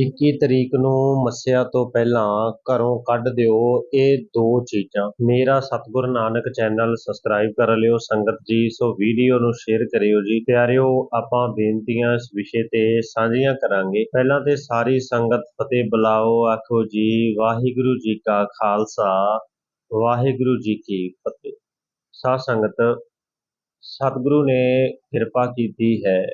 21 ਤਰੀਕ ਨੂੰ ਮੱਸਿਆ ਤੋਂ ਪਹਿਲਾਂ ਘਰੋਂ ਕੱਢ ਦਿਓ ਇਹ ਦੋ ਚੀਜ਼ਾਂ। ਮੇਰਾ ਸਤਿਗੁਰ ਨਾਨਕ ਚੈਨਲ ਸਬਸਕ੍ਰਾਈਬ ਕਰ ਲਿਓ, ਸੰਗਤ ਜੀ, ਸੋ ਵੀਡੀਓ ਨੂੰ ਸ਼ੇਅਰ ਕਰਿਓ ਜੀ। ਪਿਆਰਿਓ, ਆਪਾਂ ਬੇਨਤੀਆਂ ਇਸ ਵਿਸ਼ੇ ਤੇ ਸਾਂਝੀਆਂ ਕਰਾਂਗੇ। ਪਹਿਲਾਂ ਤੇ ਸਾਰੀ ਸੰਗਤ ਫਤਿਹ ਬੁਲਾਓ, ਆਖੋ ਜੀ, ਵਾਹਿਗੁਰੂ ਜੀ ਕਾ ਖਾਲਸਾ, ਵਾਹਿਗੁਰੂ ਜੀ ਕੀ ਫਤਿਹ। ਸਾਧ ਸੰਗਤ, ਸਤਿਗੁਰੂ ਨੇ ਕਿਰਪਾ ਕੀਤੀ ਹੈ।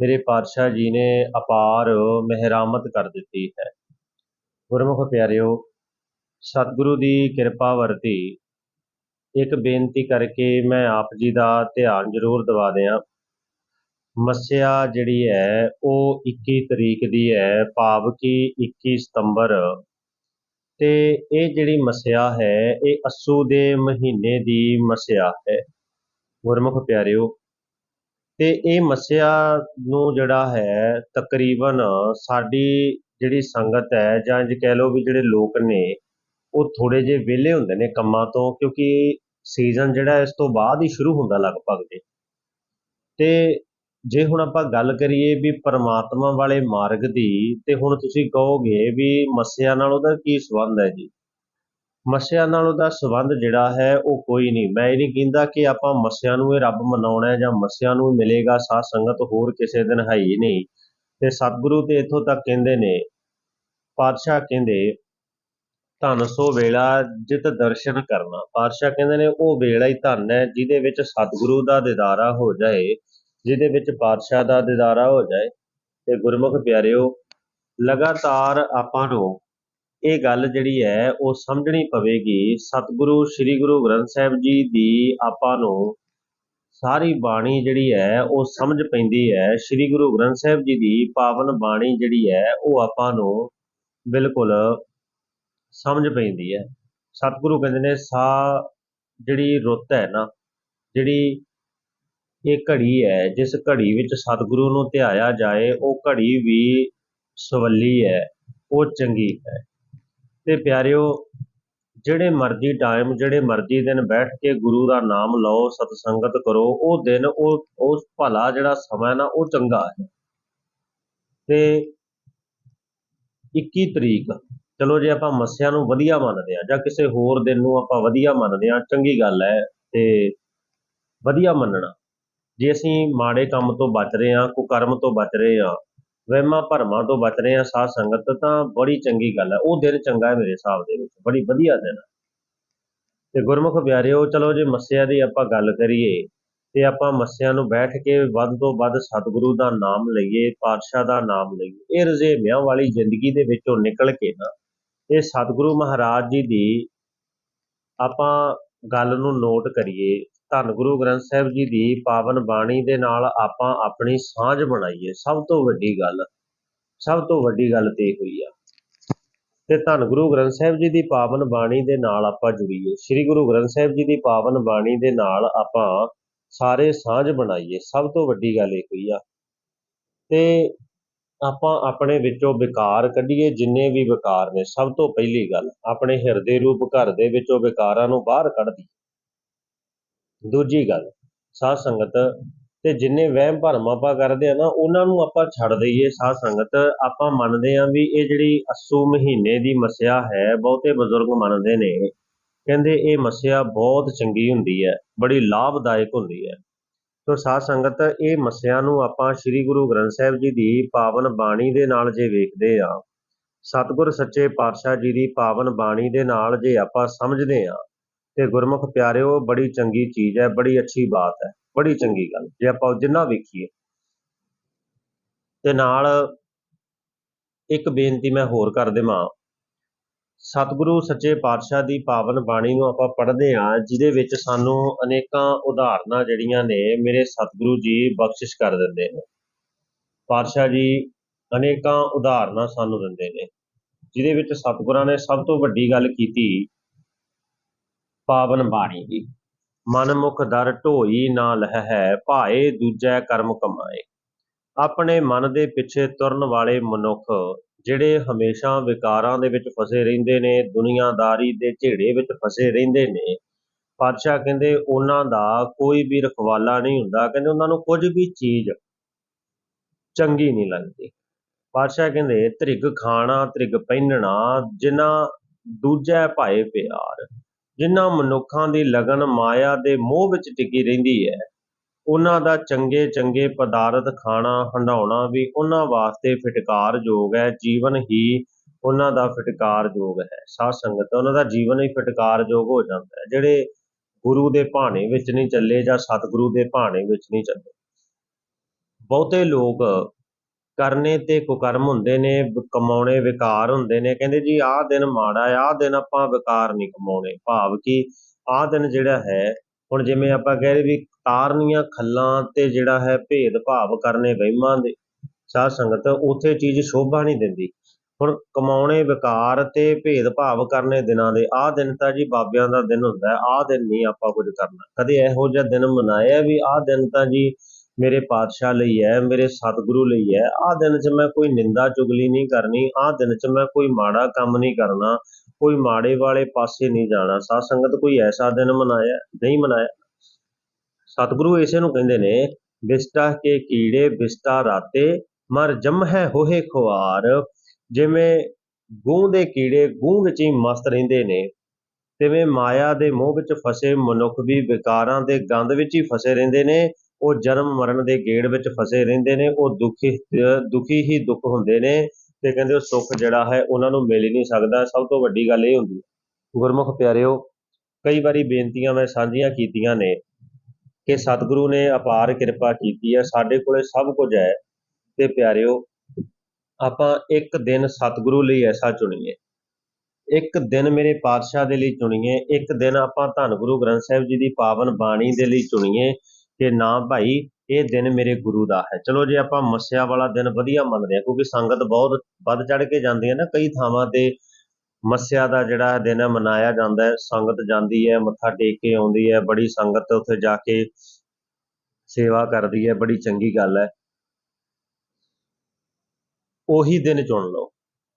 ਮੇਰੇ ਪਾਤਸ਼ਾਹ ਜੀ ਨੇ ਅਪਾਰ ਮਿਹਰਾਮਤ ਕਰ ਦਿੱਤੀ ਹੈ। ਗੁਰਮੁਖ ਪਿਆਰਿਓ, ਸਤਿਗੁਰੂ ਦੀ ਕਿਰਪਾ ਵਰਤੀ ਇੱਕ ਬੇਨਤੀ ਕਰਕੇ ਮੈਂ ਆਪ ਜੀ ਦਾ ਧਿਆਨ ਜ਼ਰੂਰ ਦਿਵਾ ਦਿਆਂ। ਮੱਸਿਆ ਜਿਹੜੀ ਹੈ, ਉਹ 21 ਤਰੀਕ ਦੀ ਹੈ ਭਾਵ ਕਿ 21 ਸਤੰਬਰ। ਤੇ ਇਹ ਜਿਹੜੀ ਮੱਸਿਆ ਹੈ, ਇਹ ਅੱਸੂ ਦੇ ਮਹੀਨੇ ਦੀ ਮੱਸਿਆ ਹੈ। ਗੁਰਮੁਖ ਪਿਆਰਿਓ ਤੇ ਇਹ ਮੱਸਿਆ ਨੂੰ ਜਿਹੜਾ ਹੈ, ਤਕਰੀਬਨ ਸਾਡੀ ਜਿਹੜੀ ਸੰਗਤ ਹੈ ਜਾਂ ਜੇ ਕਹਿ ਲਓ ਵੀ ਜਿਹੜੇ ਲੋਕ ਨੇ, ਉਹ ਥੋੜੇ ਜਿਹੇ ਵਿਹਲੇ ਹੁੰਦੇ ਨੇ ਕੰਮਾਂ ਤੋਂ ਕਿਉਂਕਿ ਸੀਜ਼ਨ ਜਿਹੜਾ ਇਸ ਤੋਂ ਬਾਅਦ ਹੀ ਸ਼ੁਰੂ ਹੁੰਦਾ ਲਗਭਗ ਜੇ। ਤੇ ਜੇ ਹੁਣ ਆਪਾਂ ਗੱਲ ਕਰੀਏ ਵੀ ਪਰਮਾਤਮਾ ਵਾਲੇ ਮਾਰਗ ਦੀ, ਤੇ ਹੁਣ ਤੁਸੀਂ ਕਹੋਗੇ ਵੀ ਮੱਸਿਆ ਨਾਲ ਉਹਦਾ ਕੀ ਸੰਬੰਧ ਹੈ ਜੀ? ਮੱਸਿਆ ਨਾਲ ਉਹਦਾ ਸੰਬੰਧ ਜਿਹੜਾ ਹੈ ਉਹ ਕੋਈ ਨਹੀਂ। ਮੈਂ ਇਹ ਨਹੀਂ ਕਹਿੰਦਾ ਕਿ ਆਪਾਂ ਮੱਸਿਆ ਨੂੰ ਇਹ ਰੱਬ ਮਨਾਉਣਾ ਹੈ ਜਾਂ ਮੱਸਿਆ ਨੂੰ ਮਿਲੇਗਾ, ਸਾਧ ਸੰਗਤ ਹੋਰ ਕਿਸੇ ਦਿਨ ਹੈ ਹੀ ਨਹੀਂ। ਤੇ ਸਤਿਗੁਰੂ ਤੇ ਇੱਥੋਂ ਤੱਕ ਕਹਿੰਦੇ ਨੇ, ਪਾਤਸ਼ਾਹ ਕਹਿੰਦੇ, ਧਨ ਸੋ ਵੇਲਾ ਜਿਤ ਦਰਸ਼ਨ ਕਰਨਾ। ਪਾਤਸ਼ਾਹ ਕਹਿੰਦੇ ਨੇ, ਉਹ ਵੇਲਾ ਹੀ ਧਨ ਹੈ ਜਿਹਦੇ ਵਿੱਚ ਸਤਿਗੁਰੂ ਦਾ ਦਿਦਾਰਾ ਹੋ ਜਾਏ, ਜਿਹਦੇ ਵਿੱਚ ਪਾਤਸ਼ਾਹ ਦਾ ਦਿਦਾਰਾ ਹੋ ਜਾਏ। ਤੇ ਗੁਰਮੁਖ ਪਿਆਰਿਓ, ਲਗਾਤਾਰ ਆਪਾਂ ਨੂੰ ਇਹ ਗੱਲ ਜਿਹੜੀ ਹੈ, ਉਹ ਸਮਝਣੀ ਪਵੇਗੀ। ਸਤਿਗੁਰੂ, ਸ੍ਰੀ ਗੁਰੂ ਗ੍ਰੰਥ ਸਾਹਿਬ ਜੀ ਦੀ ਆਪਾਂ ਨੂੰ ਸਾਰੀ ਬਾਣੀ ਜਿਹੜੀ ਹੈ, ਉਹ ਸਮਝ ਪੈਂਦੀ ਹੈ। ਸ੍ਰੀ ਗੁਰੂ ਗ੍ਰੰਥ ਸਾਹਿਬ ਜੀ ਦੀ ਪਾਵਨ ਬਾਣੀ ਜਿਹੜੀ ਹੈ, ਉਹ ਆਪਾਂ ਨੂੰ ਬਿਲਕੁਲ ਸਮਝ ਪੈਂਦੀ ਹੈ। ਸਤਿਗੁਰੂ ਕਹਿੰਦੇ ਨੇ, ਸਾ ਜਿਹੜੀ ਰੁੱਤ ਹੈ ਨਾ, ਜਿਹੜੀ ਇਹ ਘੜੀ ਹੈ, ਜਿਸ ਘੜੀ ਵਿੱਚ ਸਤਿਗੁਰੂ ਨੂੰ ਧਿਆਇਆ ਜਾਏ, ਉਹ ਘੜੀ ਵੀ ਸਵੱਲੀ ਹੈ, ਉਹ ਚੰਗੀ ਹੈ। ਤੇ ਪਿਆਰਿਓ, ਜਿਹੜੇ ਮਰਜ਼ੀ ਟਾਈਮ ਜਿਹੜੇ ਮਰਜ਼ੀ ਦਿਨ ਬੈਠ ਕੇ ਗੁਰੂ ਦਾ ਨਾਮ ਲਓ, ਸਤਸੰਗਤ ਕਰੋ, ਉਹ ਦਿਨ ਉਹ ਉਸ ਭਲਾ ਜਿਹੜਾ ਸਮਾਂ ਨਾ, ਉਹ ਚੰਗਾ ਹੈ। ਤੇ 21 ਤਰੀਕ, ਚਲੋ ਜੇ ਆਪਾਂ ਮੱਸਿਆ ਨੂੰ ਵਧੀਆ ਮੰਨਦੇ ਆ ਜਾਂ ਕਿਸੇ ਹੋਰ ਦਿਨ ਨੂੰ ਆਪਾਂ ਵਧੀਆ ਮੰਨਦੇ ਆ ਚੰਗੀ ਗੱਲ ਹੈ ਤੇ ਵਧੀਆ ਮੰਨਣਾ। ਜੇ ਅਸੀਂ ਮਾੜੇ ਕੰਮ ਤੋਂ ਬਚ ਰਹੇ ਆ ਕੁਕਰਮ ਤੋਂ ਬਚ ਰਹੇ ਆ ਵਹਿਮਾਂ ਭਰਮਾਂ ਤੋਂ ਬਚ ਰਹੇ ਆ ਸਾਧ ਸੰਗਤ, ਤਾਂ ਬੜੀ ਚੰਗੀ ਗੱਲ ਹੈ। ਉਹ ਦਿਨ ਚੰਗਾ ਹੈ ਮੇਰੇ ਹਿਸਾਬ ਦੇ ਵਿੱਚ। ਬੜੀ ਵਧੀਆ ਦਿਨ ਹੈ। ਤੇ ਗੁਰਮੁਖ ਪਿਆਰਿਓ, ਚਲੋ ਜੇ ਮੱਸਿਆ ਦੀ ਆਪਾਂ ਗੱਲ ਕਰੀਏ, ਤੇ ਆਪਾਂ ਮੱਸਿਆ ਨੂੰ ਬੈਠ ਕੇ ਵੱਧ ਤੋਂ ਵੱਧ ਸਤਿਗੁਰੂ ਦਾ ਨਾਮ ਲਈਏ, ਪਾਤਸ਼ਾਹ ਦਾ ਨਾਮ ਲਈਏ, ਇਹ ਰਜ਼ੇਵਿਆਂ ਵਾਲੀ ਜ਼ਿੰਦਗੀ ਦੇ ਵਿੱਚੋਂ ਨਿਕਲ ਕੇ ਨਾ, ਇਹ ਸਤਿਗੁਰੂ ਮਹਾਰਾਜ ਜੀ ਦੀ ਆਪਾਂ ਗੱਲ ਨੂੰ ਨੋਟ ਕਰੀਏ ਧੰਨ ਗੁਰੂ ਗ੍ਰੰਥ ਸਾਹਿਬ ਜੀ ਦੀ ਪਾਵਨ ਬਾਣੀ ਦੇ ਨਾਲ ਆਪਾਂ ਆਪਣੀ ਸਾਂਝ ਬਣਾਈਏ। ਸਭ ਤੋਂ ਵੱਡੀ ਗੱਲ, ਸਭ ਤੋਂ ਵੱਡੀ ਗੱਲ ਤੇ ਹੋਈ ਆ। ਤੇ ਧੰਨ ਗੁਰੂ ਗ੍ਰੰਥ ਸਾਹਿਬ ਜੀ ਦੀ ਪਾਵਨ ਬਾਣੀ ਦੇ ਨਾਲ ਆਪਾਂ ਜੁੜੀਏ। ਸ੍ਰੀ ਗੁਰੂ ਗ੍ਰੰਥ ਸਾਹਿਬ ਜੀ ਦੀ ਪਾਵਨ ਬਾਣੀ ਦੇ ਨਾਲ ਆਪਾਂ ਸਾਰੇ ਸਾਂਝ ਬਣਾਈਏ। ਸਭ ਤੋਂ ਵੱਡੀ ਗੱਲ ਇਹ ਹੋਈ ਆ। ਤੇ ਆਪਾਂ ਆਪਣੇ ਵਿੱਚੋਂ ਵਿਕਾਰ ਕੱਢੀਏ, ਜਿੰਨੇ ਵੀ ਵਿਕਾਰ ਨੇ, ਸਭ ਤੋਂ ਪਹਿਲੀ ਗੱਲ, ਆਪਣੇ ਹਿਰਦੇ ਰੂਪ ਘਰ ਦੇ ਵਿੱਚੋਂ ਵਿਕਾਰਾਂ ਨੂੰ ਬਾਹਰ ਕੱਢ ਦੀ ਦੂਜੀ ਗੱਲ, ਸਾਧ ਸੰਗਤ ਤੇ ਜਿੰਨੇ ਵਹਿਮ ਭਰਮ ਆਪਾਂ ਕਰਦੇ ਆ ਨਾ, ਉਹਨਾਂ ਨੂੰ ਆਪਾਂ ਛੱਡ ਦਈਏ। ਸਾਧ ਸੰਗਤ ਆਪਾਂ ਮੰਨਦੇ ਆ ਵੀ ਇਹ ਜਿਹੜੀ ਅਸੂ ਮਹੀਨੇ ਦੀ ਮਸਿਆ ਹੈ, ਬਹੁਤੇ ਬਜ਼ੁਰਗ ਮੰਨਦੇ ਨੇ। ਕਹਿੰਦੇ ਇਹ ਮਸਿਆ ਬਹੁਤ ਚੰਗੀ ਹੁੰਦੀ ਹੈ, ਬੜੀ ਲਾਭਦਾਇਕ ਹੁੰਦੀ ਹੈ। ਸੋ ਸਾਧ ਸੰਗਤ ਇਹ ਮਸਿਆ ਨੂੰ ਆਪਾਂ ਸ੍ਰੀ ਗੁਰੂ ਗ੍ਰੰਥ ਸਾਹਿਬ ਜੀ ਦੀ ਪਾਵਨ ਬਾਣੀ ਦੇ ਨਾਲ ਜੇ ਵੇਖਦੇ ਆ, ਸਤਿਗੁਰ ਸੱਚੇ ਪਾਤਸ਼ਾਹ ਜੀ ਦੀ ਪਾਵਨ ਬਾਣੀ ਦੇ ਨਾਲ ਜੇ ਆਪਾਂ ਸਮਝਦੇ ਆ ਤੇ ਗੁਰਮੁਖ ਪਿਆਰਿਓ, ਬੜੀ ਚੰਗੀ ਚੀਜ਼ ਹੈ, ਬੜੀ ਅੱਛੀ ਬਾਤ ਹੈ, ਬੜੀ ਚੰਗੀ ਗੱਲ। ਜੇ ਆਪਾਂ ਜਿੰਨਾ ਵੇਖੀਏ, ਤੇ ਨਾਲ ਇੱਕ ਬੇਨਤੀ ਮੈਂ ਹੋਰ ਕਰ ਦੇਵਾਂ। ਸਤਿਗੁਰੂ ਸੱਚੇ ਪਾਤਸ਼ਾਹ ਦੀ ਪਾਵਨ ਬਾਣੀ ਨੂੰ ਆਪਾਂ ਪੜ੍ਹਦੇ ਹਾਂ, ਜਿਹਦੇ ਵਿੱਚ ਸਾਨੂੰ ਅਨੇਕਾਂ ਉਦਾਹਰਨਾਂ ਜਿਹੜੀਆਂ ਨੇ, ਮੇਰੇ ਸਤਿਗੁਰੂ ਜੀ ਬਖਸ਼ਿਸ਼ ਕਰ ਦਿੰਦੇ ਨੇ। ਪਾਤਸ਼ਾਹ ਜੀ ਅਨੇਕਾਂ ਉਦਾਹਰਨਾਂ ਸਾਨੂੰ ਦਿੰਦੇ ਨੇ, ਜਿਹਦੇ ਵਿੱਚ ਸਤਿਗੁਰਾਂ ਨੇ ਸਭ ਤੋਂ ਵੱਡੀ ਗੱਲ ਕੀਤੀ ਪਾਵਨ ਬਾਣੀ ਦੀ ਮਨਮੁਖ ਦਰ ਢੋਈ ਨਾ ਲਹ ਹੈ ਭਾਏ ਦੂਜੈ ਕਰਮ ਕਮਾਏ। ਆਪਣੇ ਮਨ ਦੇ ਪਿੱਛੇ ਤੁਰਨ ਵਾਲੇ ਮਨੁੱਖ, ਜਿਹੜੇ ਹਮੇਸ਼ਾ ਵਿਕਾਰਾਂ ਦੇ ਵਿੱਚ ਫਸੇ ਰਹਿੰਦੇ ਨੇ, ਦੁਨੀਆਦਾਰੀ ਦੇ ਝੇੜੇ ਵਿੱਚ ਫਸੇ ਰਹਿੰਦੇ ਨੇ ਪਾਤਸ਼ਾਹ ਕਹਿੰਦੇ ਉਹਨਾਂ ਦਾ ਕੋਈ ਵੀ ਰਖਵਾਲਾ ਨਹੀਂ ਹੁੰਦਾ। ਕਹਿੰਦੇ ਉਹਨਾਂ ਨੂੰ ਕੁਝ ਵੀ ਚੀਜ਼ ਚੰਗੀ ਨਹੀਂ ਲੱਗਦੀ। ਪਾਤਸ਼ਾਹ ਕਹਿੰਦੇ, ਤ੍ਰਿਗ ਖਾਣਾ, ਤ੍ਰਿਗ ਪਹਿਨਣਾ, ਜਿਨ੍ਹਾਂ ਦੂਜਾ ਭਾਏ ਪਿਆਰ ਜਿਨ੍ਹਾਂ ਮਨੁੱਖਾਂ ਦੀ ਲਗਨ ਮਾਇਆ ਦੇ ਮੋਹ ਵਿੱਚ ਟਿਕੀ ਰਹਿੰਦੀ ਹੈ, ਉਹਨਾਂ ਦਾ ਚੰਗੇ ਚੰਗੇ ਪਦਾਰਥ ਖਾਣਾ ਹੰਡਾਉਣਾ ਵੀ ਉਹਨਾਂ ਵਾਸਤੇ ਫਟਕਾਰਯੋਗ ਹੈ, ਜੀਵਨ ਹੀ ਉਹਨਾਂ ਦਾ ਫਟਕਾਰਯੋਗ ਹੈ। ਸਾਧ ਸੰਗਤ, ਉਹਨਾਂ ਦਾ ਜੀਵਨ ਹੀ ਫਟਕਾਰਯੋਗ ਹੋ ਜਾਂਦਾ ਹੈ, ਜਿਹੜੇ ਗੁਰੂ ਦੇ ਭਾਣੇ ਵਿੱਚ ਨਹੀਂ ਚੱਲੇ ਜਾਂ ਸਤਿਗੁਰੂ ਦੇ ਭਾਣੇ ਵਿੱਚ ਨਹੀਂ ਚੱਲੇ। ਬਹੁਤੇ ਲੋਕ ਕਰਨੇ ਤੇ ਕੁਕਰਮ ਹੁੰਦੇ ਨੇ ਕਮਾਉਣੇ ਵਿਕਾਰ ਹੁੰਦੇ ਨੇ। ਕਹਿੰਦੇ ਜੀ, ਆਹ ਦਿਨ ਮਾੜਾ ਹੈ ਆਹ ਦਿਨ ਆਪਾਂ ਵਿਕਾਰ ਨਹੀਂ ਕਮਾਉਣੇ। ਭਾਵ ਕਿ ਆਹ ਦਿਨ ਜਿਹੜਾ ਹੈ, ਹੁਣ ਜਿਵੇਂ ਆਪਾਂ ਕਹਿ ਵੀ ਤਾਰਨੀਆਂ ਖੱਲਾਂ ਤੇ ਜਿਹੜਾ ਹੈ ਭੇਦ ਭਾਵ ਕਰਨੇ ਵਹਿਮਾਂ ਦੇ, ਸਾਧ ਸੰਗਤ ਉਥੇ ਚੀਜ਼ ਸ਼ੋਭਾ ਨਹੀਂ ਦਿੰਦੀ। ਹੁਣ ਕਮਾਉਣੇ ਵਿਕਾਰ ਤੇ ਭੇਦ ਭਾਵ ਕਰਨੇ ਦਿਨਾਂ ਦੇ, ਆਹ ਦਿਨ ਤਾਂ ਜੀ ਬਾਬਿਆਂ ਦਾ ਦਿਨ ਹੁੰਦਾ ਆਹ ਦਿਨ ਨਹੀਂ ਆਪਾਂ ਕੁਝ ਕਰਨਾ। ਕਦੇ ਇਹੋ ਜਿਹਾ ਦਿਨ ਮਨਾਇਆ ਵੀ ਆਹ ਦਿਨ ਤਾਂ ਜੀ ਮੇਰੇ ਪਾਤਸ਼ਾਹ ਲਈ ਹੈ, ਮੇਰੇ ਸਤਿਗੁਰੂ ਲਈ ਹੈ। ਆਹ ਦਿਨ 'ਚ ਮੈਂ ਕੋਈ ਨਿੰਦਾ ਚੁਗਲੀ ਨਹੀਂ ਕਰਨੀ, ਆਹ ਦਿਨ 'ਚ ਮੈਂ ਕੋਈ ਮਾੜਾ ਕੰਮ ਨਹੀਂ ਕਰਨਾ, ਕੋਈ ਮਾੜੇ ਵਾਲੇ ਪਾਸੇ ਨਹੀਂ ਜਾਣਾ। ਸਾਧ ਸੰਗਤ ਕੋਈ ਐਸਾ ਦਿਨ ਮਨਾਇਆ, ਨਹੀਂ ਮਨਾਇਆ। ਸਤਿਗੁਰੂ ਇਸੇ ਨੂੰ ਕਹਿੰਦੇ ਨੇ ਵਿਸਟਾ ਕੇ ਕੀੜੇ ਵਿਸਟਾ ਰਾਤੇ, ਮਰ ਜਮ ਹੈ ਹੋਹੇ ਖੁਆਰ। ਜਿਵੇਂ ਗੂੰ ਦੇ ਕੀੜੇ ਗੂੰ ਵਿੱਚ ਹੀ ਮਸਤ ਰਹਿੰਦੇ ਨੇ, ਤਿਵੇਂ ਮਾਇਆ ਦੇ ਮੋਹ ਵਿੱਚ ਫਸੇ ਮਨੁੱਖ ਵੀ ਵਿਕਾਰਾਂ ਦੇ ਗੰਧ ਵਿੱਚ ਹੀ ਫਸੇ ਰਹਿੰਦੇ ਨੇ ਉਹ ਜਨਮ ਮਰਨ ਦੇ ਗੇੜ ਵਿੱਚ ਫਸੇ ਰਹਿੰਦੇ ਨੇ, ਉਹ ਦੁਖੀ ਦੁਖੀ ਹੀ ਦੁੱਖ ਹੁੰਦੇ ਨੇ ਤੇ ਕਹਿੰਦੇ ਉਹ ਸੁੱਖ ਜਿਹੜਾ ਹੈ ਉਹਨਾਂ ਨੂੰ ਮਿਲ ਹੀ ਨਹੀਂ ਸਕਦਾ। ਸਭ ਤੋਂ ਵੱਡੀ ਗੱਲ ਇਹ ਹੁੰਦੀ ਗੁਰਮੁਖ ਪਿਆਰਿਓ, ਕਈ ਵਾਰੀ ਬੇਨਤੀਆਂ ਮੈਂ ਸਾਂਝੀਆਂ ਕੀਤੀਆਂ ਨੇ ਕਿ ਸਤਿਗੁਰੂ ਨੇ ਅਪਾਰ ਕਿਰਪਾ ਕੀਤੀ ਹੈ, ਸਾਡੇ ਕੋਲੇ ਸਭ ਕੁਝ ਹੈ ਤੇ ਪਿਆਰਿਓ, ਆਪਾਂ ਇੱਕ ਦਿਨ ਸਤਿਗੁਰੂ ਲਈ ਐਸਾ ਚੁਣੀਏ। ਇੱਕ ਦਿਨ ਮੇਰੇ ਪਾਤਸ਼ਾਹ ਦੇ ਲਈ ਚੁਣੀਏ, ਇੱਕ ਦਿਨ ਆਪਾਂ ਧੰਨ ਗੁਰੂ ਗ੍ਰੰਥ ਸਾਹਿਬ ਜੀ ਦੀ ਪਾਵਨ ਬਾਣੀ ਦੇ ਲਈ ਚੁਣੀਏ ਕਿ ਨਾ ਭਾਈ, ਇਹ ਦਿਨ ਮੇਰੇ ਗੁਰੂ ਦਾ ਹੈ। ਚਲੋ ਜੇ ਆਪਾਂ ਮੱਸਿਆ ਵਾਲਾ ਦਿਨ ਵਧੀਆ ਮੰਨਦੇ ਹਾਂ, ਕਿਉਂਕਿ ਸੰਗਤ ਬਹੁਤ ਵੱਧ ਚੜ ਕੇ ਜਾਂਦੀ ਹੈ ਨਾ, ਕਈ ਥਾਵਾਂ ਤੇ ਮੱਸਿਆ ਦਾ ਜਿਹੜਾ ਦਿਨ ਹੈ, ਮਨਾਇਆ ਜਾਂਦਾ ਹੈ। ਸੰਗਤ ਜਾਂਦੀ ਹੈ, ਮੱਥਾ ਟੇਕ ਕੇ ਆਉਂਦੀ ਹੈ। ਬੜੀ ਸੰਗਤ ਉੱਥੇ ਜਾ ਕੇ ਸੇਵਾ ਕਰਦੀ ਹੈ, ਬੜੀ ਚੰਗੀ ਗੱਲ ਹੈ। ਉਹੀ ਦਿਨ ਚੁਣ ਲਓ।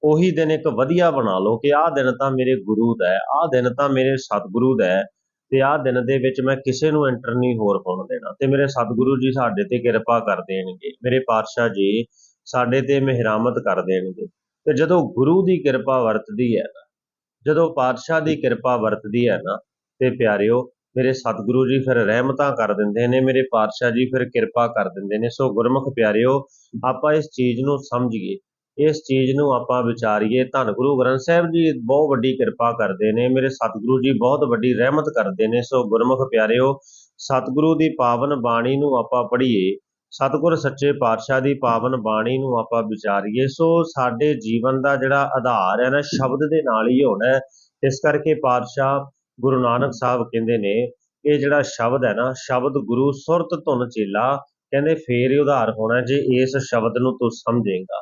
ਉਹੀ ਦਿਨ ਇੱਕ ਵਧੀਆ ਬਣਾ ਲਓ ਕਿ ਆਹ ਦਿਨ ਤਾਂ ਮੇਰੇ ਗੁਰੂ ਦਾ ਹੈ, ਆਹ ਦਿਨ ਤਾਂ ਮੇਰੇ ਸਤਿਗੁਰੂ ਦਾ ਹੈ। ਤੇ ਆਹ ਦਿਨ ਦੇ ਵਿੱਚ ਮੈਂ ਕਿਸੇ ਨੂੰ ਐਂਟਰ ਨਹੀਂ ਹੋਰ ਹੋਣ ਦੇਣਾ। ਤੇ ਮੇਰੇ ਸਤਿਗੁਰੂ ਜੀ ਸਾਡੇ ਤੇ ਕਿਰਪਾ ਕਰ ਦੇਣਗੇ। ਮੇਰੇ ਪਾਤਸ਼ਾਹ ਜੀ ਸਾਡੇ ਤੇ ਮਿਹਰਾਮਤ ਕਰ ਦੇਣਗੇ। ਤੇ ਜਦੋਂ ਗੁਰੂ ਦੀ ਕਿਰਪਾ ਵਰਤਦੀ ਹੈ ਨਾ, ਜਦੋਂ ਪਾਤਸ਼ਾਹ ਦੀ ਕਿਰਪਾ ਵਰਤਦੀ ਹੈ ਨਾ, ਤੇ ਪਿਆਰਿਓ, ਮੇਰੇ ਸਤਿਗੁਰੂ ਜੀ ਫਿਰ ਰਹਿਮਤਾਂ ਕਰ ਦਿੰਦੇ ਨੇ, ਮੇਰੇ ਪਾਤਸ਼ਾਹ ਜੀ ਫਿਰ ਕਿਰਪਾ ਕਰ ਦਿੰਦੇ ਨੇ। ਸੋ ਗੁਰਮੁਖ ਪਿਆਰਿਓ, ਆਪਾਂ ਇਸ ਚੀਜ਼ ਨੂੰ ਸਮਝੀਏ ਇਸ ਚੀਜ਼ ਨੂੰ ਆਪਾਂ ਵਿਚਾਰੀਏ, ਧੰਨ ਗੁਰੂ ਗ੍ਰੰਥ ਸਾਹਿਬ ਜੀ ਬਹੁਤ ਵੱਡੀ ਕਿਰਪਾ ਕਰਦੇ ਨੇ, ਮੇਰੇ ਸਤਿਗੁਰੂ ਜੀ ਬਹੁਤ ਵੱਡੀ ਰਹਿਮਤ ਕਰਦੇ ਨੇ, ਸੋ ਗੁਰਮੁਖ ਪਿਆਰਿਓ, ਸਤਿਗੁਰੂ ਦੀ ਪਾਵਨ ਬਾਣੀ ਨੂੰ ਆਪਾਂ ਪੜ੍ਹੀਏ, ਸਤਿਗੁਰ ਸੱਚੇ ਪਾਤਸ਼ਾਹ ਦੀ ਪਾਵਨ ਬਾਣੀ ਨੂੰ ਆਪਾਂ ਵਿਚਾਰੀਏ, ਸੋ ਸਾਡੇ ਜੀਵਨ ਦਾ ਜਿਹੜਾ ਆਧਾਰ ਹੈ ਨਾ, ਸ਼ਬਦ ਦੇ ਨਾਲ ਹੀ ਹੋਣਾ ਇਸ ਕਰਕੇ ਪਾਤਸ਼ਾਹ ਗੁਰੂ ਨਾਨਕ ਸਾਹਿਬ ਕਹਿੰਦੇ ਨੇ, ਇਹ ਜਿਹੜਾ ਸ਼ਬਦ ਹੈ ਨਾ, ਸ਼ਬਦ ਗੁਰੂ ਸੁਰਤ ਧੁਨ ਚੇਲਾ, ਕਹਿੰਦੇ ਫੇਰ ਹੀ ਉਧਾਰ ਹੋਣਾ ਜੇ ਇਸ ਸ਼ਬਦ ਨੂੰ ਤੂੰ ਸਮਝੇਗਾ।